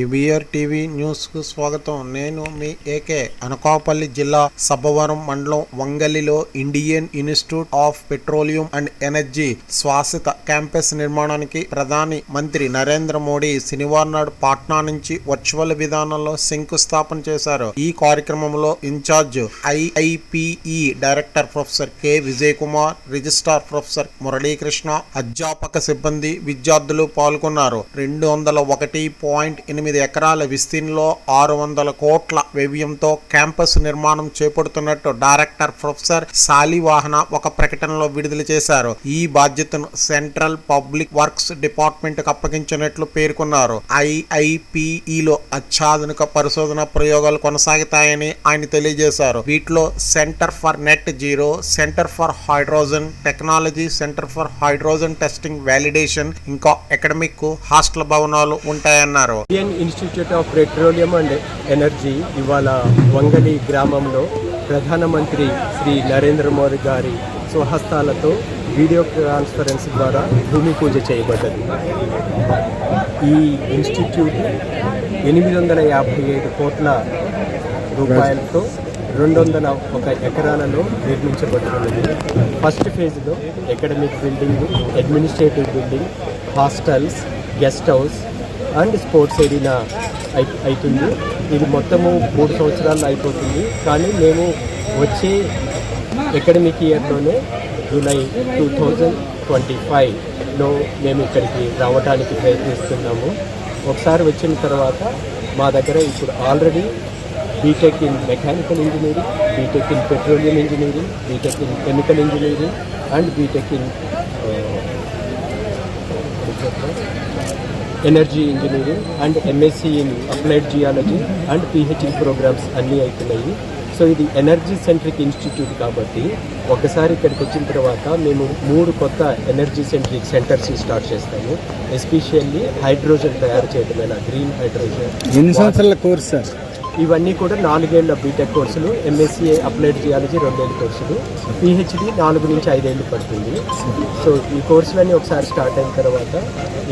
BBR TV న్యూస్కు స్వాగతం. నేను మీ ఏకే అనకాపల్లి జిల్లా సబ్బవరం మండలం వంగలిలో Indian institute of petroleum and energy శ్వాసిత campus నిర్మాణానికి ప్రధాని మంత్రి నరేంద్ర మోడీ శనివారం నాడు పాట్నా నుంచి వర్చువల్ విధానంలో శంకుస్థాపన చేశారు. ఈ కార్యక్రమంలో incharge IIPE director professor K Vijay Kumar registrar professor Muralikrishna అధ్యాపక సిబ్బంది విద్యార్థులు పాల్గొన్నారు. రెండు వందల ఒకటి పాయింట్ ఎనిమిది ఎకరాల విస్తీర్ణంలో ఆరు వందల కోట్ల వ్యయంతో క్యాంపస్ నిర్మాణం చేపడుతున్నట్టు డైరెక్టర్ ప్రొఫెసర్ సాలివాహన ఒక ప్రకటనలో విడుదల చేశారు. ఈ బాధ్యతను సెంట్రల్ పబ్లిక్ వర్క్స్ డిపార్ట్మెంట్కు అప్పగించినట్లు పేర్కొన్నారు. ఐఐపిఈలో అత్యాధునిక పరిశోధన ప్రయోగాలు కొనసాగుతాయని ఆయన తెలియజేశారు. వీటిలో centre for net zero centre for hydrogen technology centre for hydrogen testing validation ఇంకా అకాడమిక్ హాస్టల్ భవనాలు ఉంటాయన్నారు. Institute of petroleum and energy ఇవాళ వంగలి గ్రామంలో ప్రధానమంత్రి శ్రీ నరేంద్ర మోదీ గారి స్వహస్తాలతో వీడియో కాన్ఫరెన్స్ ద్వారా భూమి పూజ చేయబడ్డది. ఈ ఇన్స్టిట్యూట్ ఎనిమిది వందల యాభై ఐదు కోట్ల రూపాయలతో రెండు వందల ఒక ఎకరాలలో నిర్మించబడుతున్నది. ఫస్ట్ ఫేజ్లో academic building administrative building hostels guest house and sports arena అవుతుంది ఇది మొత్తము మూడు సంవత్సరాలు అయిపోతుంది. కానీ మేము వచ్చే అకాడమిక్ ఇయర్లోనే జూలై టూ థౌజండ్ ట్వంటీ ఫైవ్లో మేము ఇక్కడికి రావడానికి ప్రయత్నిస్తున్నాము. ఒకసారి వచ్చిన తర్వాత మా దగ్గర ఇప్పుడు already BTech in mechanical engineering BTech in petroleum engineering BTech in chemical engineering and BTech in energy engineering and MSc in applied geology and PhD programmes అన్నీ అవుతున్నాయి సో ఇది ఎనర్జీ సెంట్రిక్ ఇన్స్టిట్యూట్ కాబట్టి ఒకసారి ఇక్కడికి వచ్చిన తర్వాత మేము మూడు కొత్త ఎనర్జీ సెంట్రిక్ సెంటర్స్ స్టార్ట్ చేస్తాము. ఎస్పెషల్లీ హైడ్రోజన్ తయారు చేయడమైన గ్రీన్ హైడ్రోజన్ ఎన్ని సంవత్సరాల కోర్స్ సార్? ఇవన్నీ కూడా నాలుగేళ్ళ బీటెక్ కోర్సులు ఎంఎస్సీ అప్లైడ్ జియాలజీ రెండేళ్ళ కోర్సులు. పిహెచ్డి నాలుగు నుంచి ఐదేళ్ళు పడుతుంది. సో ఈ కోర్సులన్నీ ఒకసారి స్టార్ట్ అయిన తర్వాత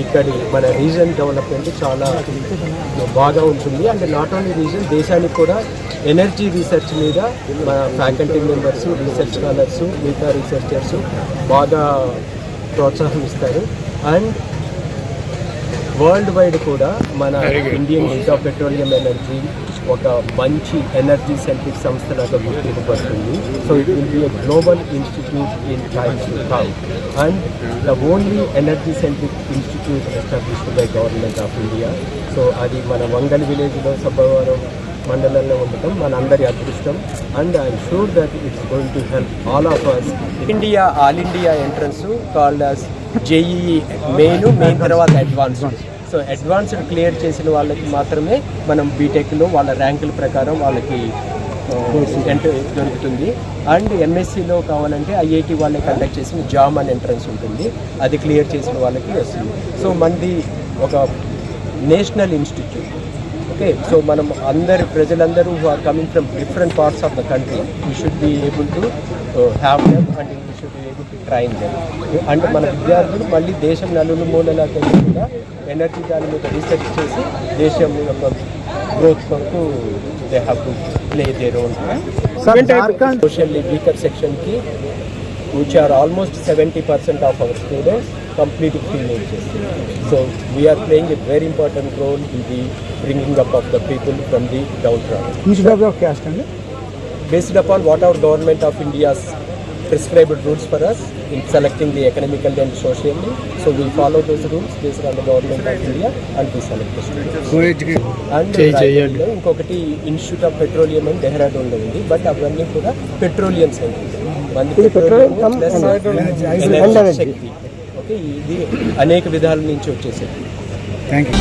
ఇక్కడి మన రీజన్ డెవలప్మెంట్ చాలా బాగా ఉంటుంది. అండ్ నాట్ ఓన్లీ రీజన్ దేశానికి కూడా ఎనర్జీ రీసెర్చ్ మీద మన ఫ్యాకల్టీ మెంబర్స్ రీసెర్చ్ స్కాలర్స్ మిగతా రీసెర్చర్స్ బాగా ప్రోత్సాహం ఇస్తారు. అండ్ వరల్డ్ వైడ్ కూడా మన Indian institute of petroleum energy ఒక మంచి ఎనర్జీ సెంట్రిక్ సంస్థలాగా గుర్తింపబడుతుంది. So it will be a global institute in times to come and the only energy centric institute established by government of India so అది మన వంగల్ విలేజ్లో సబ్బవరం మండలంలో ఉండటం మన అందరి అదృష్టం. And I'm sure that it's going to help all of us India all India entrance called as JEE main main తర్వాత advanced so advanced clear చేసిన వాళ్ళకి మాత్రమే మనం బీటెక్లో వాళ్ళ ర్యాంకుల ప్రకారం వాళ్ళకి ఎంట్రీ దొరుకుతుంది. అండ్ ఎంఎస్సిలో కావాలంటే ఐఐటి వాళ్ళే కండక్ట్ చేసిన జామ్ అని ఎంట్రన్స్ ఉంటుంది. అది క్లియర్ చేసిన వాళ్ళకి వస్తుంది. సో మనది ఒక నేషనల్ ఇన్స్టిట్యూట్. ఓకే సో మనం అందరి ప్రజలందరూ who are coming from different parts of the country we should be able to have them and we should be able to train them and మన విద్యార్థులు మళ్ళీ దేశం నలులు మూలలా తెలియకుండా ఎనర్జీ దాని మీద రీసెర్చ్ చేసి దేశం యొక్క గ్రోత్ కొరకు they have to play they role socially weaker సెక్షన్కి which are almost seventy percent of our students complete experience so we are playing a very important role in the bringing up of the people from the down caste అండి? Based upon what our government of India's prescribed rules for us in selecting the economically and socially so we follow those rules based on the government of India and we select and ఇంకొకటి institute of petroleum and డెహ్రాడూన్లో ఉంది but అవన్నీ కూడా petroleum centre petroleum plus energy okay ఇది అనేక విధాల నుంచి వచ్చేసేది. Thank you